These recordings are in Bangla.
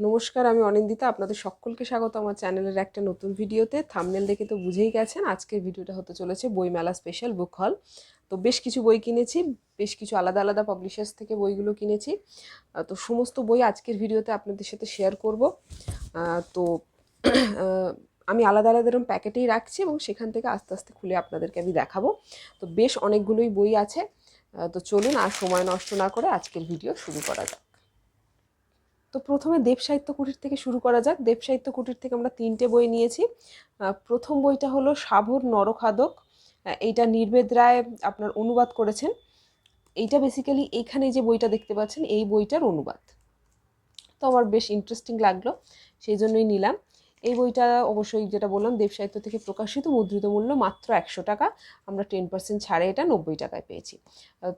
নমস্কার, আমি অনিন্দিতা। আপনাদের সকলকে স্বাগত আমার চ্যানেলের একটা নতুন ভিডিওতে। থামনেল দেখে তো বুঝেই গেছেন, আজকের ভিডিওটা হতে চলেছে বইমেলা স্পেশাল বুক হল তো বেশ কিছু বই কিনেছি, বেশ কিছু আলাদা আলাদা পাবলিশার্স থেকে বইগুলো কিনেছি। তো সমস্ত বই আজকের ভিডিওতে আপনাদের সাথে শেয়ার করব। তো আমি আলাদা আলাদা এরকম প্যাকেটেই রাখছি এবং সেখান থেকে আস্তে আস্তে খুলে আপনাদেরকে আমি দেখাবো। তো বেশ অনেকগুলোই বই আছে। তো চলুন আর সময় নষ্ট না করে আজকের ভিডিও শুরু করা যাক। তো প্রথমে দেব সাহিত্য কুটির থেকে শুরু করা যাক। দেব সাহিত্য কুটির থেকে আমরা তিনটে বই নিয়েছি। প্রথম বইটা হলো সাভর নরখাদক। এইটা নির্বেদ রায় আপনার অনুবাদ করেছেন। এইটা বেসিক্যালি এইখানে যে বইটা দেখতে পাচ্ছেন, এই বইটার অনুবাদ। তো আমার বেশ ইন্টারেস্টিং লাগল, সেই জন্যই নিলাম। এই বইটা অবশ্যই যেটা বললাম, দেব সাহিত্য থেকে প্রকাশিত মুদ্রিত মূল্য মাত্র একশো টাকা। আমরা টেন পার্সেন্ট ছাড়ে এটা নব্বই টাকায় পেয়েছি।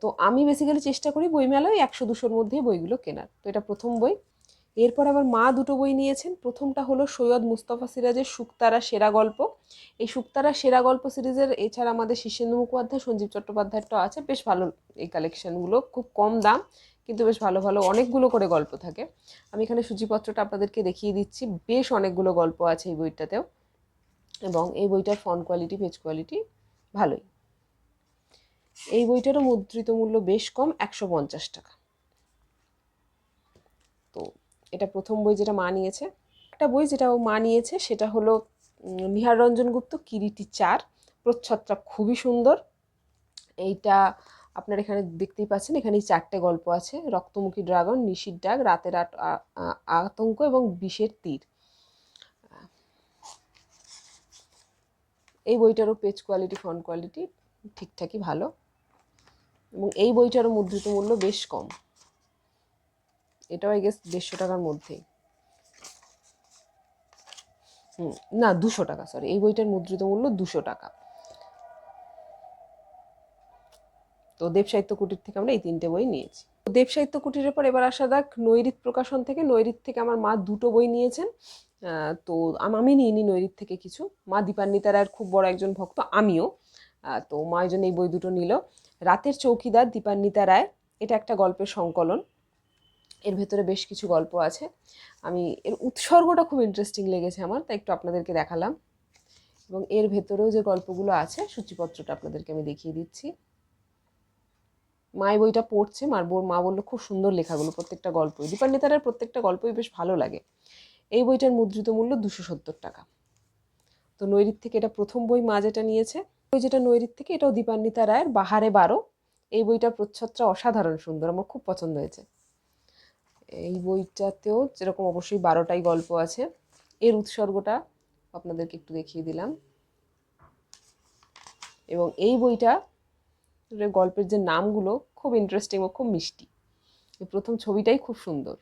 তো আমি বেসিক্যালি চেষ্টা করি বইমেলায় একশো দুশোর মধ্যেই বইগুলো কেনার। তো এটা প্রথম বই। এরপর আবার মা দুটো বই নিয়েছেন। প্রথমটা হলো সৈয়দ মুস্তফা সিরাজের শুকতারা সেরা গল্প। এই শুকতারা সেরা গল্প সিরিজের এছাড়া আমাদের শীর্ষেন্দু মুখোপাধ্যায়, সঞ্জীব চট্টোপাধ্যায়টাও আছে, বেশ ভালো এই কালেকশানগুলো খুব কম দাম, কিন্তু বেশ ভালো ভালো অনেকগুলো করে গল্প থাকে। আমি এখানে সূচিপত্রটা আপনাদেরকে দেখিয়ে দিচ্ছি, বেশ অনেকগুলো গল্প আছে এই বইটাতেও। এবং এই বইটার ফন্ট কোয়ালিটি পেজ কোয়ালিটি ভালোই। এই বইটারও মুদ্রিত মূল্য বেশ কম, একশো পঞ্চাশ টাকা। এটা প্রথম বই যেটা মা নিয়েছে। একটা বই যেটা ও মা নিয়েছে, সেটা হলো নিহার রঞ্জন গুপ্ত, কিরিটি চার। প্রচ্ছদটা খুবই সুন্দর। এইটা আপনার এখানে দেখতেই পাচ্ছেন এখানে চারটে গল্প আছে। রক্তমুখী ড্রাগন, নিশির ডাক, রাতের আট- আতঙ্ক এবং বিষের তীর। এই বইটারও পেজ কোয়ালিটি, ফন্ট কোয়ালিটি ঠিকঠাকই ভালো। এবং এই বইটারও মুদ্রিত মূল্য বেশ কম। এটাও আই গেস দেড়শো টাকার মধ্যেই। না, দুশো টাকা সরি এই বইটার মুদ্রিত মূল্য দুশো টাকা। তো দেব সাহিত্য কুটির থেকে আমরা এই তিনটে বই নিয়েছি। দেব সাহিত্য কুটিরের পর এবার আসা যাক, নৈরিত প্রকাশন থেকে, নৈরিত থেকে আমার মা দুটো বই নিয়েছেন। তো আম- আমি নিইনি নৈরিত থেকে কিছু। মা দীপান্বিতা রায়ের খুব বড় একজন ভক্ত, আমিও। তো মা এই জন্য এই বই দুটো নিল। রাতের চৌকিদার দীপান্বিতা রায়, এটা একটা গল্পের সংকলন। এর ভেতরে বেশ কিছু গল্প আছে। আমি এর উৎসর্গটা খুব ইন্টারেস্টিং লেগেছে আমার, তাই একটু আপনাদেরকে দেখালাম। এবং এর ভেতরেও যে গল্পগুলো আছে, সূচিপত্রটা আপনাদেরকে আমি দেখিয়ে দিচ্ছি। মা এই বইটা পড়ছে, মার বোর মা বলল, খুব সুন্দর লেখাগুলো, প্রত্যেকটা গল্পই। দীপান্বিতারের প্রত্যেকটা গল্পই বেশ ভালো লাগে। এই বইটার মুদ্রিত মূল্য দুশো সত্তর টাকা। তো নৈরিত থেকে এটা প্রথম বই মা যেটা নিয়েছে বই যেটা নৈরিত থেকে এটাও দীপান্বিতা রায়ের বাহারে বারো। এই বইটার প্রচ্ছদটা অসাধারণ সুন্দর, আমার খুব পছন্দ হয়েছে। এই বইটাতেও যেরকম অবশ্যই বারোটাই গল্প আছে, এর উৎসর্গটা আপনাদেরকে একটু দেখিয়ে দিলাম। এবং এই বইটা গল্পের যে নামগুলো খুব ইন্টারেস্টিং ও খুব মিষ্টি। প্রথম ছবিটাই খুব সুন্দর।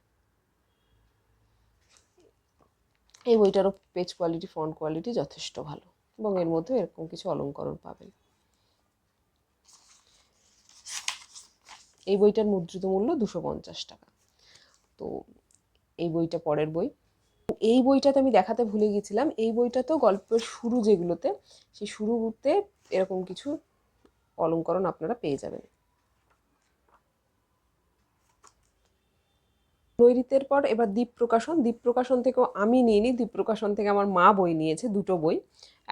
এই বইটারও পেজ কোয়ালিটি ফন্ট কোয়ালিটি যথেষ্ট ভালো এবং এর মধ্যে এরকম কিছু অলঙ্করণ পাবেন। এই বইটার মুদ্রিত মূল্য দুশো পঞ্চাশ টাকা। তো এই বইটা পরের বই। এই বইটাতে আমি দেখাতে ভুলে গেছিলাম এই বইটা তো গল্পের শুরু যেগুলোতে, সেই শুরুতে এরকম কিছু অলঙ্করণ আপনারা পেয়ে যাবেন। নৈরিতের পর এবার দ্বীপ প্রকাশন দ্বীপ প্রকাশন থেকেও আমি নিইনি। দ্বীপ প্রকাশন থেকে আমার মা বই নিয়েছে, দুটো বই।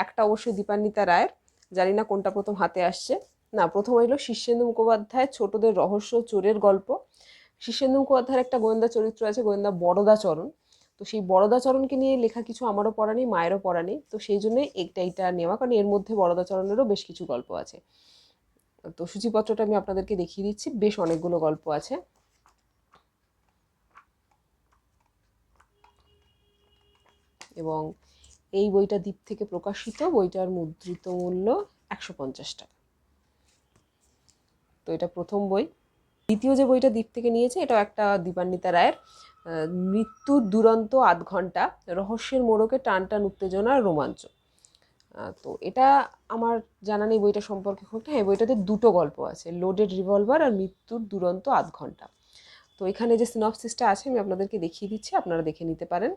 একটা অবশ্যই দীপান্বিতা রায়ের। জানি না কোনটা প্রথম হাতে আসছে। না, প্রথম হইল শীর্ষেন্দু মুখোপাধ্যায় ছোটদের রহস্য চোরের গল্প। শীর্ষেন্দু মুখোপাধ্যায়ের একটা গোয়েন্দা চরিত্র আছে, গোয়েন্দা বড়দাচরণ তো সেই বড়দাচরণকে নিয়ে লেখা কিছু আমারও পড়া নেই, মায়েরও পড়া নেই। তো সেই জন্যই এইটা এইটা নেওয়া, কারণ এর মধ্যে বড়দাচরণেরও বেশ কিছু গল্প আছে। তো সূচিপত্রটা আমি আপনাদেরকে দেখিয়ে দিচ্ছি, বেশ অনেকগুলো গল্প আছে। এবং এই বইটা দ্বীপ থেকে প্রকাশিত, বইটার মুদ্রিত মূল্য একশো পঞ্চাশ টাকা। তো এটা প্রথম বই। দ্বিতীয় যে বইটা দ্বীপ থেকে নিয়েছে, এটাও একটা দীপান্বিতা রায়ের মৃত্যুর দুরন্ত আধ ঘণ্টা, রহস্যের মোড়কে টান টান উত্তেজনা আর রোমাঞ্চ তো এটা আমার জানা নেই বইটা সম্পর্কে খুব। হ্যাঁ বইটাতে দুটো গল্প আছে লোডেড রিভলভার আর মৃত্যুর দুরন্ত আধ ঘণ্টা। তো এখানে যে সিনপসিসটা আছে, আমি আপনাদেরকে দেখিয়ে দিচ্ছি, আপনারা দেখে নিতে পারেন।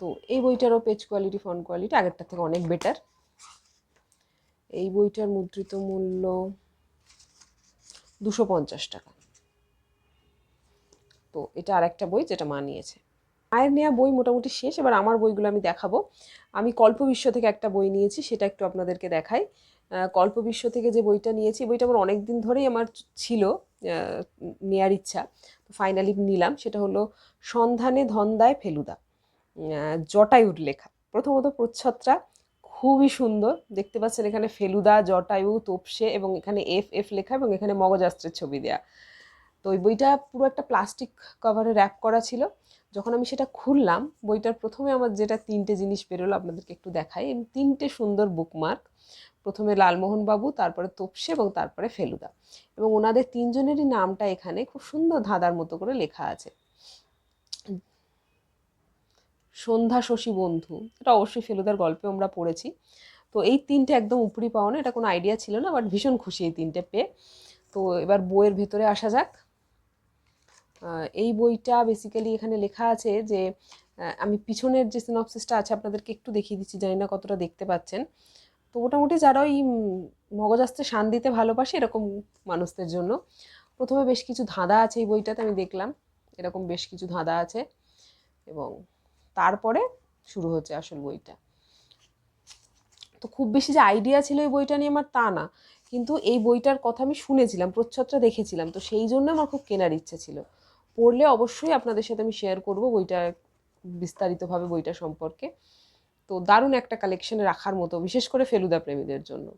তো এই বইটারও পেজ কোয়ালিটি ফন্ট কোয়ালিটি আগেরটার থেকে অনেক বেটার এই বইটার মুদ্রিত মূল্য দুশো পঞ্চাশ টাকা। তো এটা আর একটা বই যেটা মা নিয়েছে। মায়ের নেওয়া বই মোটামুটি শেষ, এবার আমার বইগুলো আমি দেখাবো। আমি কল্পবিশ্ব থেকে একটা বই নিয়েছি, সেটা একটু আপনাদেরকে দেখাই। কল্পবিশ্ব থেকে যে বইটা নিয়েছি, বইটা আমার অনেক দিন ধরেই আমার ছিল নেয়ার ইচ্ছা। তো ফাইনালি নিলাম, সেটা হলো সন্ধানে ধন্দায় ফেলুদা। জটায়ুর লেখা। প্রথমত প্রচ্ছদটা খুবই সুন্দর। দেখতে পাচ্ছেন এখানে ফেলুদা, জটায়ু, তোপসে এবং এখানে এফ এফ লেখা এবং এখানে মগজাস্ত্রের ছবি দেয়া। তো ওই বইটা পুরো একটা প্লাস্টিক কভারে র্যাপ করা ছিল। যখন আমি সেটা খুললাম, বইটার প্রথমে আমার যেটা তিনটে জিনিস বেরোলো আপনাদেরকে একটু দেখাই। তিনটে সুন্দর বুকমার্ক প্রথমে লালমোহন বাবু, তারপরে তোপসে এবং তারপরে ফেলুদা। এবং ওনাদের তিনজনেরই নামটা এখানে খুব সুন্দর ধাঁধার মতো করে লেখা আছে। সন্ধ্যা শশী বন্ধু, এটা অবশ্যই ফেলুদার গল্পে আমরা পড়েছি। তো এই তিনটে একদম উপরি পাওয়া না এটা কোনো আইডিয়া ছিল না বাট ভীষণ খুশি এই তিনটে পেয়ে। তো এবার বইয়ের ভেতরে আসা যাক। এই বইটা বেসিক্যালি এখানে লেখা আছে যে আমি পিছনের যে সিনপসিসটা আছে আপনাদেরকে একটু দেখিয়ে দিচ্ছি, জানি না কতটা দেখতে পাচ্ছেন। তো মোটামুটি যারা ওই মগজাস্তে শান দিতে ভালোবাসে এরকম মানুষদের জন্য। প্রথমে বেশ কিছু ধাঁধা আছে এই বইটাতে, আমি দেখলাম। এরকম বেশ কিছু ধাঁধা আছে এবং তারপরে শুরু হচ্ছে আসল বইটা। তো খুব বেশি যে আইডিয়া ছিল এই বইটা নিয়ে আমার তা না। কিন্তু এই বইটার কথা আমি শুনেছিলাম, প্রচ্ছদটা দেখেছিলাম, তো সেই জন্য আমার খুব কেনার ইচ্ছে ছিল। পড়লে অবশ্যই আপনাদের সাথে আমি শেয়ার করব বইটা, বিস্তারিতভাবে বইটা সম্পর্কে। তো দারুণ একটা কালেকশনে রাখার মতো, বিশেষ করে ফেলুদা প্রেমীদের জন্য।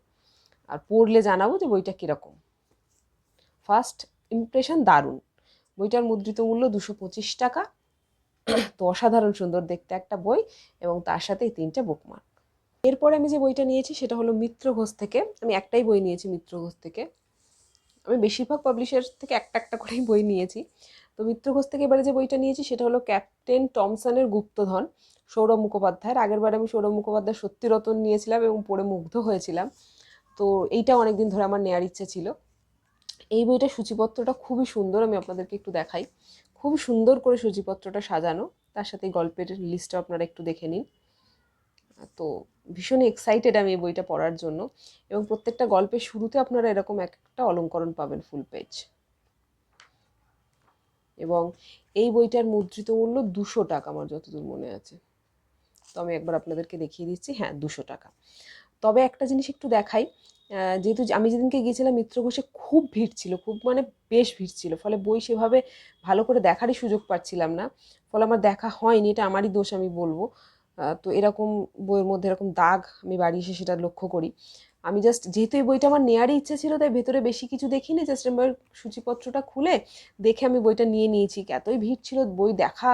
আর পড়লে জানাব যে বইটা কীরকম। ফার্স্ট ইমপ্রেশন দারুণ। বইটার মুদ্রিত মূল্য দুশো পঁচিশ টাকা। তো অসাধারণ সুন্দর দেখতে একটা বই এবং তার সাথে এই তিনটে বুকমার্ক এরপরে আমি যে বইটা নিয়েছি সেটা হলো মিত্র ঘোষ থেকে। আমি একটাই বই নিয়েছি মিত্র ঘোষ থেকে। আমি বেশিরভাগ পাবলিশার থেকে একটা একটা করেই বই নিয়েছি। তো মিত্র ঘোষ থেকে এবারে যে বইটা নিয়েছি সেটা হলো ক্যাপ্টেন টমসনের গুপ্তধন, সৌরভ মুখোপাধ্যায়ের। আগেরবার আমি সৌরভ মুখোপাধ্যায় সত্যি রতন নিয়েছিলাম এবং পড়ে মুগ্ধ হয়েছিলাম। তো এইটা অনেকদিন ধরে আমার নেওয়ার ইচ্ছে ছিল। এই বইটা সূচিপত্রটা খুবই সুন্দর, আমি আপনাদেরকে একটু দেখাই। খুব সুন্দর করে সূচিপত্রটা সাজানো। তার সাথে গল্পের লিস্টটা আপনারা একটু দেখে নিন। তো ভীষণ এক্সাইটেড আমি এই বইটা পড়ার জন্য এবং প্রত্যেকটা গল্পের শুরুতে আপনারা এরকম এক একটা অলঙ্করণ পাবেন ফুল পেজ এবং এই বইটার মুদ্রিত মূল্য দুশো টাকা আমার যতদূর মনে আছে। তো আমি একবার আপনাদেরকে দেখিয়ে দিচ্ছি হ্যাঁ দুশো টাকা। তবে একটা জিনিস একটু দেখাই যেহেতু আমি যেদিনকে গিয়েছিলাম মিত্র ঘোষে খুব ভিড় ছিল, খুব মানে বেশ ভিড় ছিল। ফলে বই সেভাবে ভালো করে দেখারই সুযোগ পাচ্ছিলাম না। ফলে আমার দেখা হয়নি, এটা আমারই দোষ আমি বলব। তো এরকম বইয়ের মধ্যে, এরকম দাগ আমি বাড়ি এসে সেটা লক্ষ্য করি। আমি জাস্ট যেহেতু এই বইটা আমার নেওয়ারই ইচ্ছা ছিল, তাই ভেতরে বেশি কিছু দেখিনি জাস্ট আমার সূচিপত্রটা খুলে দেখে আমি বইটা নিয়ে নিয়েছি। এতই ভিড় ছিল, বই দেখা,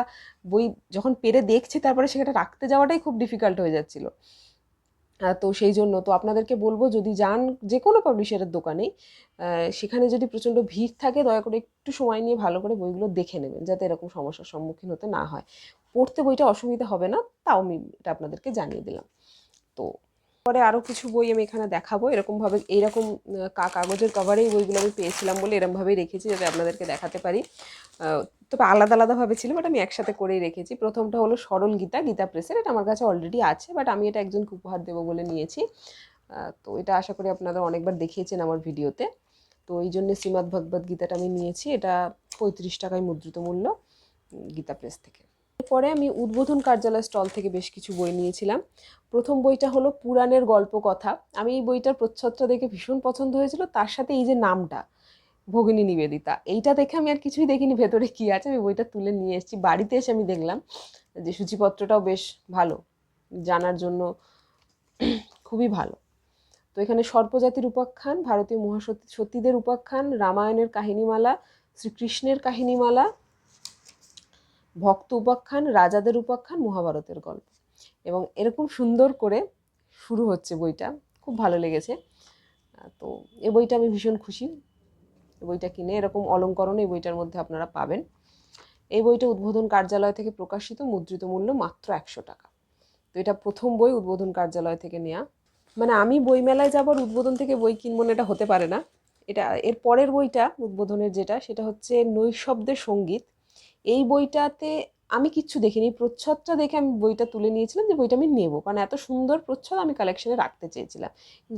বই যখন পেরে দেখছি, তারপরে সেটা রাখতে যাওয়াটাই খুব ডিফিকাল্ট হয়ে যাচ্ছিল। তো সেই জন্য তো আপনাদেরকে বলব, যদি যান যে কোনো পাবলিশারের দোকানে সেখানে যদি প্রচণ্ড ভিড় থাকে, দয়া করে একটু সময় নিয়ে ভালো করে বইগুলো দেখে নেবেন, যাতে এরকম সমস্যার সম্মুখীন হতে না হয়। পড়তে বইটা অসুবিধা হবে না, তাও আমি এটা আপনাদেরকে জানিয়ে দিলাম। তো পরে আরও কিছু বই আমি এখানে দেখাবো। এরকমভাবে, এইরকম কাগজের কভারেই বইগুলো আমি পেয়েছিলাম বলে এরকমভাবেই রেখেছি যাতে আপনাদেরকে দেখাতে পারি। তবে আলাদা আলাদাভাবে ছিল বাট আমি একসাথে করেই রেখেছি। প্রথমটা হলো সরল গীতা গীতা প্রেসের। এটা আমার কাছে অলরেডি আছে বাট আমি এটা একজনকে উপহার দেবো বলে নিয়েছি। তো এটা আশা করি আপনারা অনেকবার দেখিয়েছেন আমার ভিডিওতে। তো এই জন্য শ্রীমদ্ ভগবদ গীতাটা আমি নিয়েছি। এটা পঁয়ত্রিশ টাকায় মুদ্রিত মূল্য গীতা প্রেস থেকে। এরপরে আমি উদ্বোধন কার্যালয় স্টল থেকে বেশ কিছু বই নিয়েছিলাম। প্রথম বইটা হলো পুরাণের গল্প কথা আমি এই বইটার প্রচ্ছদটা দেখে ভীষণ পছন্দ হয়েছিল। তার সাথে এই যে নামটা, ভগিনী নিবেদিতা, এইটা দেখে আমি আর কিছুই দেখিনি ভেতরে কি আছে। আমি বইটা তুলে নিয়ে এসেছি। বাড়িতে এসে আমি দেখলাম যে সূচিপত্রটাও বেশ ভালো। জানার জন্য খুবই ভালো। তো এখানে সর্পজাতির উপাখ্যান, ভারতীয় মহাসতী সতীদের উপাখ্যান, রামায়ণের কাহিনীমালা, শ্রীকৃষ্ণের কাহিনীমালা ভক্ত উপাখ্যান, রাজাদের উপাখ্যান, মহাভারতের গল্প। এবং এরকম সুন্দর করে শুরু হচ্ছে বইটা। খুব ভালো লেগেছে। তো এ বইটা আমি ভীষণ খুশি। বইটা কিনে এরকম অলঙ্করণ এই বইটার মধ্যে আপনারা পাবেন। এই বইটা উদ্বোধন কার্যালয় থেকে প্রকাশিত, মুদ্রিত মূল্য মাত্র একশো টাকা। তো এটা প্রথম বই উদ্বোধন কার্যালয় থেকে নেওয়া মানে আমি বইমেলায় যাবার উদ্বোধন থেকে বই কিনবো না, এটা হতে পারে না। এটা এর পরের বইটা উদ্বোধনের যেটা, সেটা হচ্ছে নৈশব্দের সংগীত। এই বইটাতে আমি কিচ্ছু দেখিনি। প্রচ্ছদটা দেখে আমি বইটা তুলে নিয়েছিলাম যে বইটা আমি নেব। কারণ এত সুন্দর প্রচ্ছদ আমি কালেকশনে রাখতে চেয়েছিলাম।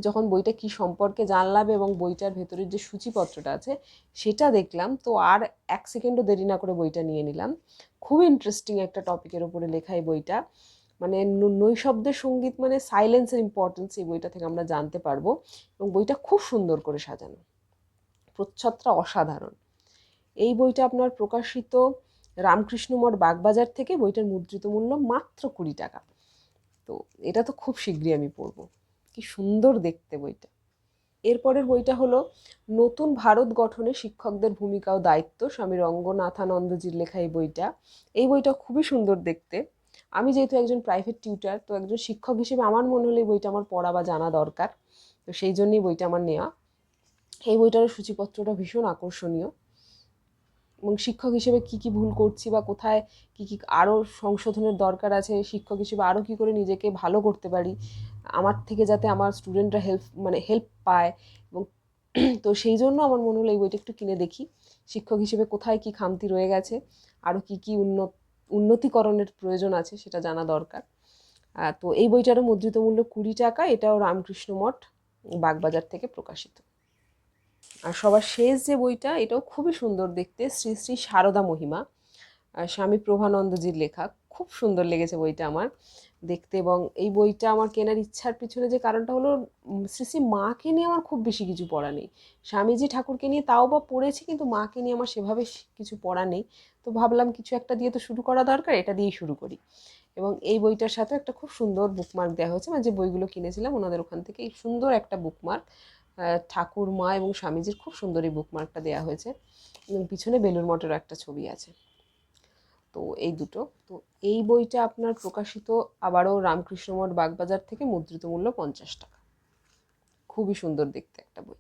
যখন বইটা কী সম্পর্কে জানলাম এবং বইটার ভেতরের যে সূচিপত্রটা আছে, সেটা দেখলাম। তো আর এক সেকেন্ডও দেরি না করে বইটা নিয়ে নিলাম। খুব ইন্টারেস্টিং একটা টপিকের উপরে লেখা এই বইটা। মানে নৈশব্দের সংগীত মানে সাইলেন্সের ইম্পর্টেন্স এই বইটা থেকে আমরা জানতে পারব। এবং বইটা খুব সুন্দর করে সাজানো। প্রচ্ছদটা অসাধারণ। এই বইটা আপনার প্রকাশিত রামকৃষ্ণ মঠ বাগবাজার থেকে বইটার মুদ্রিত মূল্য মাত্র কুড়ি টাকা। তো এটা তো খুব শীঘ্রই আমি পড়ব। কি সুন্দর দেখতে বইটা। এরপরের বইটা হলো, নতুন ভারত গঠনে শিক্ষকদের ভূমিকা ও দায়িত্ব স্বামী রঙ্গনাথানন্দজির লেখা এই বইটা। এই বইটা খুবই সুন্দর দেখতে। আমি যেহেতু একজন প্রাইভেট টিউটার তো একজন শিক্ষক হিসেবে আমার মনে হলো এই বইটা আমার পড়া বা জানা দরকার। তো সেই জন্যই বইটা আমার নেওয়া। এই বইটার সূচিপত্রটা ভীষণ আকর্ষণীয়। এবং শিক্ষক হিসেবে কি কি ভুল করছি বা কোথায় কি কি আরও সংশোধনের দরকার আছে, শিক্ষক হিসেবে আরও কি করে নিজেকে ভালো করতে পারি, আমার থেকে যাতে আমার স্টুডেন্টরা হেল্প মানে হেল্প পায় এবং তো সেই জন্য আমার মনে হলো এই বইটা একটু কিনে দেখি, শিক্ষক হিসেবে কোথায় কি খামতি রয়ে গেছে আরও কি কি উন্নত, উন্নতিকরণের প্রয়োজন আছে সেটা জানা দরকার। তো এই বইটারও মুদ্রিত মূল্য কুড়ি টাকা, এটাও রামকৃষ্ণ মঠ, বাগবাজার থেকে প্রকাশিত। আর সবার শেষ যে বইটা, এটাও খুবই সুন্দর দেখতে, শ্রী শ্রী সারদা মহিমা স্বামী প্রভানন্দজির লেখা। খুব সুন্দর লেগেছে বইটা আমার দেখতে এবং এই বইটা আমার কেনার ইচ্ছার পিছনে যে কারণটা হলো শ্রী শ্রী মাকে নিয়ে আমার খুব বেশি কিছু পড়া নেই। স্বামীজি ঠাকুরকে নিয়ে তাও বা পড়েছি কিন্তু মাকে নিয়ে আমার সেভাবে কিছু পড়া নেই। তো ভাবলাম কিছু একটা দিয়ে তো শুরু করা দরকার, এটা দিয়েই শুরু করি। এবং এই বইটার সাথে একটা খুব সুন্দর বুকমার্ক দেওয়া হয়েছে। মানে যে বইগুলো কিনেছিলাম, ওনাদের ওখান থেকে এই সুন্দর একটা বুকমার্ক ঠাকুর, মা এবং স্বামীজির খুব সুন্দর এই বুকমার্কটা দেওয়া হয়েছে। এবং পিছনে বেলুর মঠেরও একটা ছবি আছে। তো এই দুটো। তো এই বইটা আপনার প্রকাশিত আবারও রামকৃষ্ণ মঠ বাগবাজার থেকে মুদ্রিত মূল্য পঞ্চাশ টাকা। খুবই সুন্দর দেখতে একটা বই।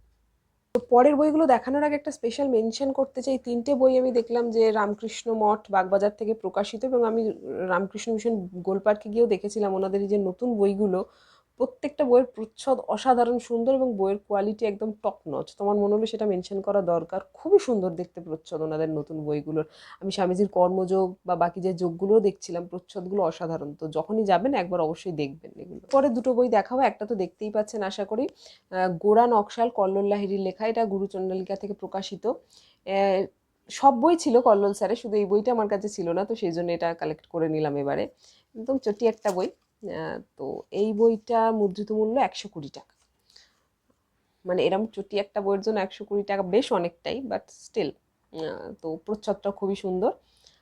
তো পরের বইগুলো দেখানোর আগে একটা স্পেশাল মেনশন করতে চাই। তিনটে বই আমি দেখলাম যে রামকৃষ্ণ মঠ বাগবাজার থেকে প্রকাশিত এবং আমি রামকৃষ্ণ মিশন গোলপার্কে গিয়েও দেখেছিলাম। ওনাদের এই যে নতুন বইগুলো প্রত্যেকটা বইয়ের প্রচ্ছদ অসাধারণ, সুন্দর এবং বইয়ের কোয়ালিটি একদম টপ নচ তোমার মনে হলো সেটা মেনশন করা দরকার। খুবই সুন্দর দেখতে প্রচ্ছদ ওনাদের নতুন বইগুলোর। আমি স্বামীজির কর্মযোগ বা বাকি যে যোগগুলোও দেখছিলাম, প্রচ্ছদগুলো অসাধারণ। তো যখনই যাবেন, একবার অবশ্যই দেখবেন এগুলো। পরে দুটো বই দেখাবো, একটা তো দেখতেই পাচ্ছেন, আশা করি। গোরা নকশাল কল্লোল লাহিড়ির লেখা। এটা গুরুচণ্ডালিকা থেকে প্রকাশিত। সব বই ছিল কল্লোল স্যারের, শুধু এই বইটা আমার কাছে ছিল না, তো সেই জন্য এটা কালেক্ট করে নিলাম এবারে। একদম চটি একটা বই। তো এই বইটা মুদ্রিত মূল্য একশো কুড়ি টাকা। মানে এরম চটি একটা বইয়ের জন্য একশো কুড়ি টাকা বেশ অনেকটাই বাট স্টিল তো প্রচ্ছদটা খুবই সুন্দর।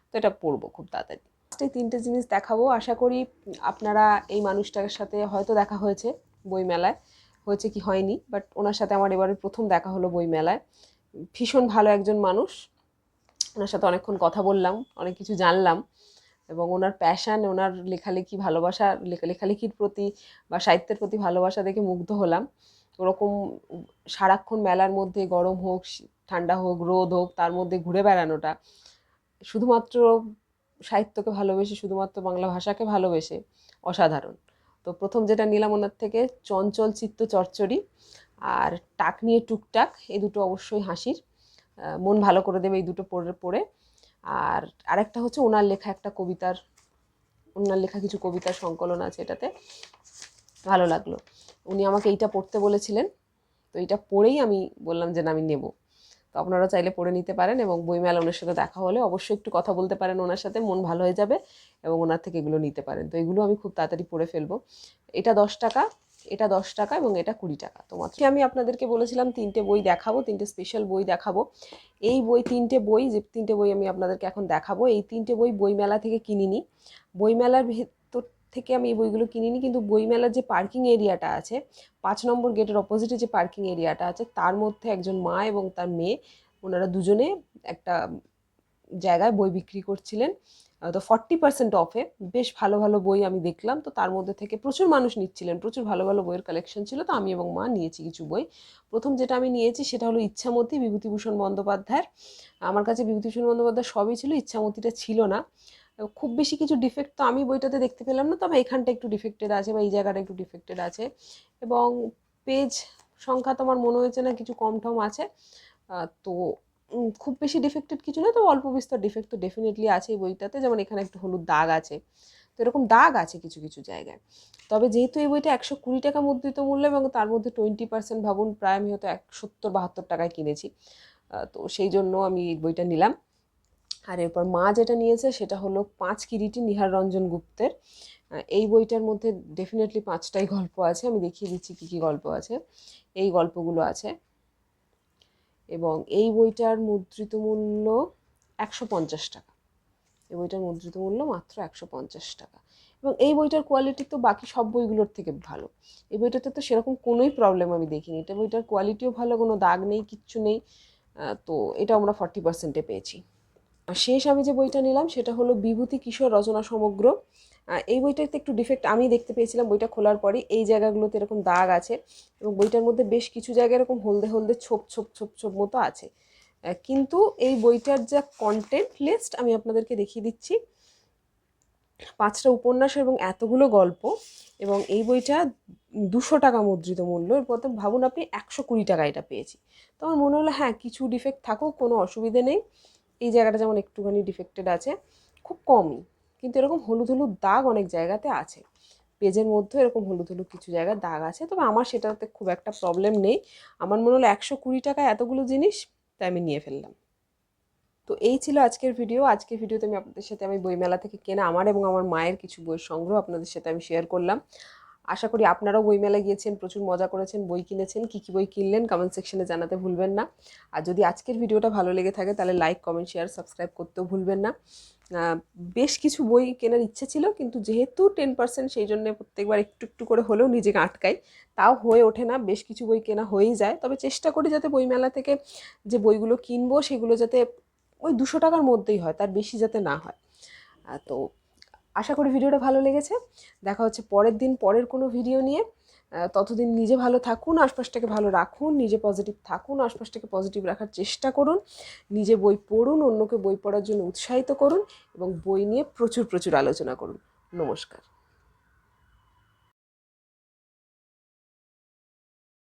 তো এটা পড়ব খুব তাড়াতাড়ি। এই তিনটে জিনিস দেখাবো। আশা করি আপনারা এই মানুষটার সাথে হয়তো দেখা হয়েছে বইমেলায়। হয়েছে কি হয়নি বাট ওনার সাথে আমার এবারে প্রথম দেখা হলো বইমেলায়। ভীষণ ভালো একজন মানুষ। ওনার সাথে অনেকক্ষণ কথা বললাম, অনেক কিছু জানলাম। এবং ওনার প্যাশান ওনার লেখালেখি, ভালোবাসা, লেখা- লেখালেখির প্রতি বা সাহিত্যের প্রতি ভালোবাসা দেখে মুগ্ধ হলাম। ওরকম সারাক্ষণ মেলার মধ্যে গরম হোক ঠান্ডা হোক, রোদ হোক, তার মধ্যে ঘুরে বেড়ানোটা শুধুমাত্র সাহিত্যকে ভালোবেসে, শুধুমাত্র বাংলা ভাষাকে ভালোবেসে অসাধারণ। তো প্রথম যেটা নিলাম ওনার থেকে, চঞ্চল চিত্ত চচ্চড়ি আর টাক নিয়ে টুকটাক এই দুটো অবশ্যই হাসির। মন ভালো করে দেবে এই দুটো পড়ে পড়ে। আর আরেকটা হচ্ছে ওনার লেখা একটা কবিতার, ওনার লেখা কিছু কবিতার সংকলন আছে এটাতে। ভালো লাগল। উনি আমাকে এইটা পড়তে বলেছিলেন, তো এইটা পড়েই আমি বললাম যে না, আমি নেব। তো আপনারা চাইলে পড়ে নিতে পারেন এবং বইমেলা ওনার সাথে দেখা হলে অবশ্যই একটু কথা বলতে পারেন ওনার সাথে, মন ভালো হয়ে যাবে এবং ওনার থেকে এগুলো নিতে পারেন। তো এগুলো আমি খুব তাড়াতাড়ি পড়ে ফেলব। এটা দশ টাকা এটা দশ টাকা এবং এটা কুড়ি টাকা। তো আমি আপনাদেরকে বলেছিলাম তিনটে বই দেখাবো, তিনটে স্পেশাল বই দেখাবো। এই বই, তিনটে বই, যে তিনটে বই আমি আপনাদেরকে এখন দেখাবো, এই তিনটে বই বইমেলা থেকে কিনিনি। বইমেলার ভেতর থেকে আমি এই বইগুলো কিনিনি, কিন্তু বইমেলার যে পার্কিং এরিয়াটা আছে, পাঁচ নম্বর গেটের অপোজিটে যে পার্কিং এরিয়াটা আছে, তার মধ্যে একজন মা এবং তার মেয়ে, ওনারা দুজনে একটা জায়গায় বই বিক্রি করছিলেন। তো ফর্টি পার্সেন্ট অফে বেশ ভালো ভালো বই আমি দেখলাম। তো তার মধ্যে থেকে প্রচুর মানুষ নিচ্ছিলেন, প্রচুর ভালো ভালো বইয়ের কালেকশন ছিল। তো আমি এবং মা নিয়েছি কিছু বই। প্রথম যেটা আমি নিয়েছি সেটা হলো ইচ্ছামতি, বিভূতিভূষণ বন্দ্যোপাধ্যায়ের। আমার কাছে বিভূতিভূষণ বন্দ্যোপাধ্যায় সবই ছিল, ইচ্ছামতিটা ছিল না। খুব বেশি কিছু ডিফেক্ট তো আমি বইটাতে দেখতে পেলাম না, তবে এখানটা একটু ডিফেক্টেড আছে বা এই জায়গাটা একটু ডিফেক্টেড আছে। এবং পেজ সংখ্যা তো আমার মনে হয়েছে না, কিছু কম টম আছে তো খুব বেশি ডিফেক্টেড কিছু না, তো অল্প বিস্তর ডিফেক্ট তো ডেফিনেটলি আছে এই বইটাতে। যেমন এখানে একটু হলুদ দাগ আছে। তো এরকম দাগ আছে কিছু কিছু জায়গায়। তবে যেহেতু এই বইটা একশো কুড়ি টাকা মুদ্রিত মূল্য এবং তার মধ্যে টোয়েন্টি পার্সেন্ট ভাবুন, প্রায় আমি হয়তো এক সত্তর, বাহাত্তর টাকায় কিনেছি। তো সেই জন্য আমি এই বইটা নিলাম। আর এরপর মা যেটা নিয়েছে সেটা হলো পাঁচ কিরিটি নিহার রঞ্জন গুপ্তের। এই বইটার মধ্যে ডেফিনেটলি পাঁচটাই গল্প আছে। আমি দেখিয়ে দিচ্ছি কী কী গল্প আছে। এই গল্পগুলো আছে। এবং এই বইটার মুদ্রিত মূল্য একশো পঞ্চাশ টাকা। এই বইটার মুদ্রিত মূল্য মাত্র একশো পঞ্চাশ টাকা। এবং এই বইটার কোয়ালিটি তো বাকি সব বইগুলোর থেকে ভালো। এই বইটাতে তো সেরকম কোনোই প্রবলেম আমি দেখিনি। এটা বইটার কোয়ালিটিও ভালো, কোনো দাগ নেই, কিচ্ছু নেই। তো এটা আমরা ফর্টি পার্সেন্টে পেয়েছি। শেষ আমি যে বইটা নিলাম সেটা হলো বিভূতি কিশোর রচনা সমগ্র। এই বইটাতে একটু ডিফেক্ট আমি দেখতে পেয়েছিলাম বইটা খোলার পরে। এই জায়গাগুলোতে এরকম দাগ আছে এবং বইটার মধ্যে বেশ কিছু জায়গায় এরকম হলদে হলদে ছোপ ছোপ ছোপ ছোপ মতো আছে। কিন্তু এই বইটার যা কন্টেন্ট লিস্ট আমি আপনাদেরকে দেখিয়ে দিচ্ছি। পাঁচটা উপন্যাস এবং এতগুলো গল্প এবং এই বইটা দুশো টাকা মুদ্রিত মূল্য। এরপর ভাবুন আপনি, একশো কুড়ি টাকা এটা পেয়েছি। তো আমার মনে হলো হ্যাঁ কিছু ডিফেক্ট থাকুক, কোনো অসুবিধে নেই। এই জায়গাটা যেমন একটুখানি ডিফেক্টেড আছে, খুব কমই। কিন্তু এরকম হলুদ হলুদ দাগ অনেক জায়গাতে আছে। পেজের মধ্যে এরকম হলুদ হলুদ কিছু জায়গায় দাগ আছে, তবে আমার সেটাতে খুব একটা প্রবলেম নেই। আমার মনে হলো একশো কুড়ি টাকায় এতগুলো জিনিস, তাই আমি নিয়ে ফেললাম। তো এই ছিল আজকের ভিডিও আজকের ভিডিওতে আমি আপনাদের সাথে আমি বইমেলা থেকে কেনা আমার এবং আমার মায়ের কিছু বইয়ের সংগ্রহ আপনাদের সাথে আমি শেয়ার করলাম। আশা করি আপনারাও বইমেলা গিয়েছেন, প্রচুর মজা করেছেন, বই কিনেছেন, কী কী বই কিনলেন কমেন্ট সেকশনে জানাতে ভুলবেন না। আর যদি আজকের ভিডিওটা ভালো লেগে থাকে তাহলে লাইক কমেন্ট শেয়ার সাবস্ক্রাইব করতেও ভুলবেন না। বেশ কিছু বই কেনার ইচ্ছে ছিল কিন্তু যেহেতু টেন পার্সেন্ট সেই জন্য প্রত্যেকবার একটু একটু করে হলেও নিজেকে আটকাই, তাও হয়ে ওঠে না, বেশ কিছু বই কেনা হয়েই যায়। তবে চেষ্টা করি যাতে বইমেলা থেকে যে বইগুলো কিনবো সেগুলো যাতে ওই দুশো টাকার মধ্যেই হয়, তার বেশি যাতে না হয়। তো আশা করি ভিডিওটা ভালো লেগেছে। দেখা হচ্ছে পরের দিন, পরের কোনো ভিডিও নিয়ে। ততদিন নিজে ভালো থাকুন, আশপাশটাকে ভালো রাখুন, নিজে পজিটিভ থাকুন, আশপাশটাকে পজিটিভ রাখার চেষ্টা করুন। নিজে বই পড়ুন, অন্যকে বই পড়ার জন্য উৎসাহিত করুন এবং বই নিয়ে প্রচুর প্রচুর আলোচনা করুন। নমস্কার।